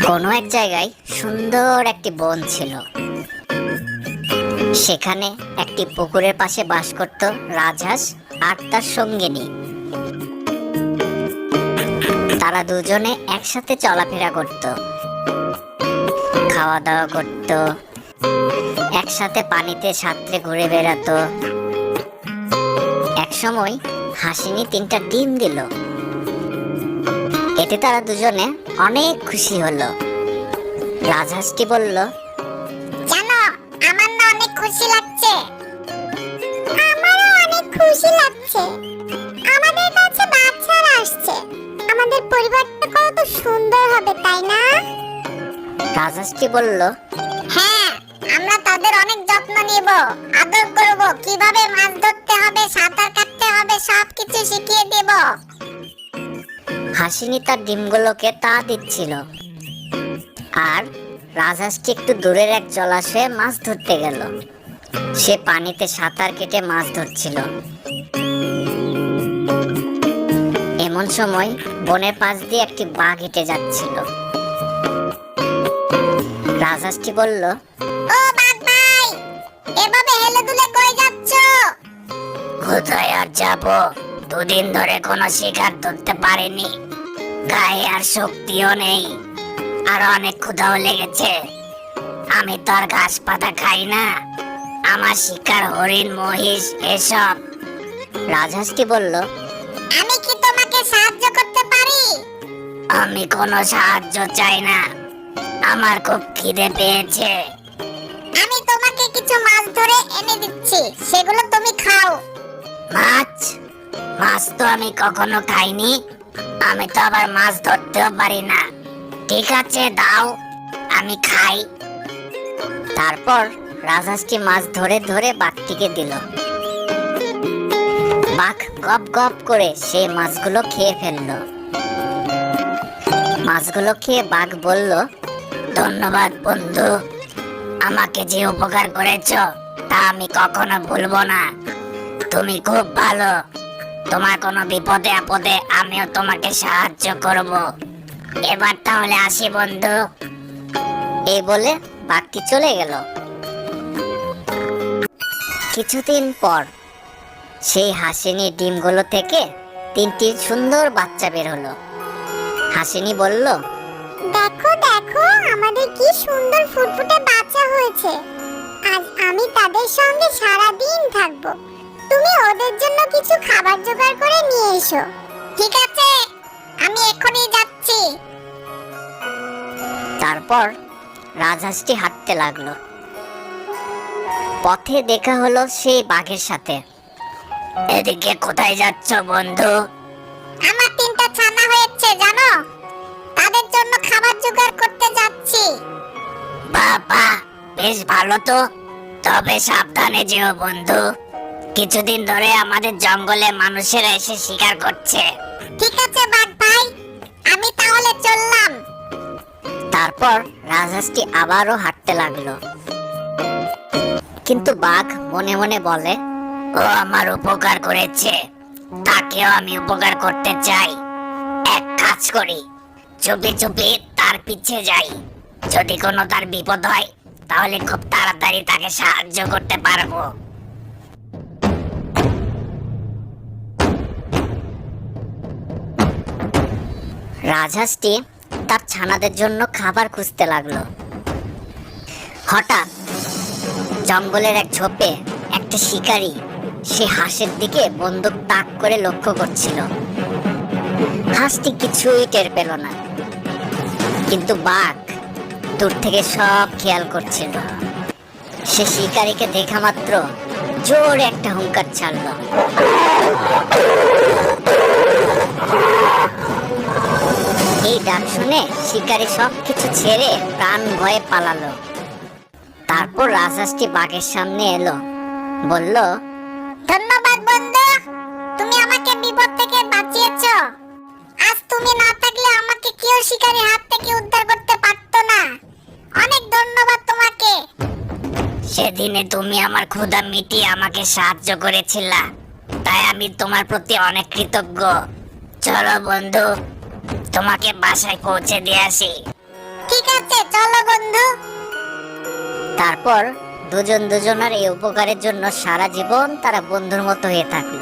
কোনো এক জায়গায় সুন্দর একটি বন ছিল। সেখানে একটি পুকুরের পাশে বাস করত রাজহাঁস আর তার সঙ্গিনী। তারা দুজনে একসাথে চলাফেরা করত। খাওয়া দাওয়া করত, একসাথে পানিতে সাঁতরে ঘুরে বেড়াতো। একসময় হাসিনি তিনটা ডিম দিল। এতে তারা দুজনে অনেক খুশি হলো। রাজহাঁসটি বলল জানো আমার না অনেক খুশি লাগছে। আমারও অনেক খুশি লাগছে। আমাদের কাছে বাচ্চারা আসছে। আমাদের পরিবারটা কত সুন্দর হবে তাই না? রাজহাঁসটি বলল হ্যাঁ আমরা তাদের অনেক যত্ন নিব আদর করব কীভাবে মাছ ধরতে হবে সাঁতার কাটতে হবে সবকিছু শিখিয়ে দেব। হাসিনি তার ডিমগুলোকে তা দিচ্ছিল। আর রাজহাঁসটি একটু দূরের এক জলাশয়ে মাছ ধরতে গেল। সে পানিতে সাঁতার কেটে মাছ ধরছিল। এমন সময় বনের পাশ দিয়ে একটি বাঘ হেঁটে যাচ্ছিল। রাজহাঁসটি বলল ও বাঘ ভাই এভাবে হেলে দুলে কই যাচ্ছ? কোথায় আর যাব? দুদিন ধরে কোনো শিকার ধরতে পারিনি। গায়ে আর শক্তিও নেই। আর অনেক ক্ষুধাও লেগেছে। আমি তো আর ঘাস পাতা খাই না। আমার শিকার হরিণ মহিষ এসব। রাজহাঁসটি বলল? আমি কি তোমাকে সাহায্য করতে পারি? আমি কোনো সাহায্য চাই না। আমার খুব খিদে পেয়েছে। আমি তোমাকে কিছু মাছ ধরে এনে দিচ্ছি। সেগুলো তুমি খাও। মাছ? মাছ তো আমি কখনো খাইনি। আমি তো আবার মাছ ধরতেও পারি না। ঠিক আছে, দাও, আমি খাই। তারপর রাজহাঁসটি মাছ ধরে ধরে বাঘটিকে দিল। বাঘ গপ গপ করে সেই মাছগুলো খেয়ে ফেলল। মাছগুলো খেয়ে বাঘ বলল, ধন্যবাদ বন্ধু, আমাকে যে উপকার করেছ তা আমি কখনো ভুলবো না। তুমি খুব ভালো তোমার কোনো বিপদে আপদে আমিও তোমাকে সাহায্য করব। এবার তাহলে আসি, বন্ধু। এই বলে বাঘটি চলে গেল। কিছুদিন পর সেই হাসিনি ডিমগুলো থেকে তিনটি সুন্দর বাচ্চা বের হলো। হাসিনি বলল, দেখো দেখো, আমাদের কি সুন্দর ফুটফুটে বাচ্চা হয়েছে। আজ আমি তাদের সঙ্গে সারা দিন থাকব। তুমি ওদের জন্য কিছু খাবার জোগাড় করে নিয়ে এসো। ঠিক আছে আমি এখনই যাচ্ছি। তারপর রাজহাঁসটি হাঁটতে লাগল। পথে দেখা হলো সেই বাঘের সাথে। এদিকে কোথায় যাচ্ছ বন্ধু? আমার তিনটা ছানা হয়েছে জানো? তাদের জন্য খাবার জোগাড় করতে যাচ্ছি। বাবা বেশ ভালো তো। তবে সাবধানে যেও বন্ধু। কিছুদিন ধরে আমাদের জঙ্গলে মানুষেরা এসে শিকার করছে। ঠিক আছে বাঘ ভাই। আমি তাহলে চললাম। তারপর রাজহাঁসটি আবারও হাঁটতে লাগল। কিন্তু বাঘ মনে মনে বলে ও আমার উপকার করেছে। তাকেও আমি উপকার করতে চাই। এক কাজ করি চুপি চুপি তার পিছে যাই। যদি কোনো তার বিপদ হয় তাহলে খুব তাড়াতাড়ি তাকে সাহায্য করতে পারব। রাজহাঁসটি তার ছানাদের জন্য খাবার খুঁজতে লাগল। হঠাৎ জঙ্গলের এক ঝোপে একটা শিকারী সে হাঁসের দিকে বন্দুক তাক করে লক্ষ্য করছিল। হাঁসটি কিছুই টের পেল না, কিন্তু বাঘ দূর থেকে সব খেয়াল করছিল। সে শিকারীকে দেখা মাত্র জোরে একটা হুঙ্কার ছাড়লো। এই ডাক শুনে শিকারী সবকিছু ছেড়ে প্রাণ ভয়ে পালালো। তারপর রাজহাঁসটি বাঘের সামনে এলো। বলল ধন্যবাদ বন্ধু তুমি আমাকে বিপদ থেকে বাঁচিয়েছো। আজ তুমি না থাকলে আমাকে কেউ শিকারী হাত থেকে উদ্ধার করতে পারতো না। অনেক ধন্যবাদ তোমাকে। সেদিনে তুমি আমার ক্ষুধা মিটিয়ে আমাকে সাহায্য করেছিলা। তাই আমি তোমার প্রতি অনেক কৃতজ্ঞ। চলো বন্ধু তোমাকে বাসায় পৌঁছে দিয়ে আসি। ঠিক আছে চলো বন্ধু। তারপর দুজন দুজনের এই উপকারের জন্য সারা জীবন তারা বন্ধুর মতো হয়ে থাকল।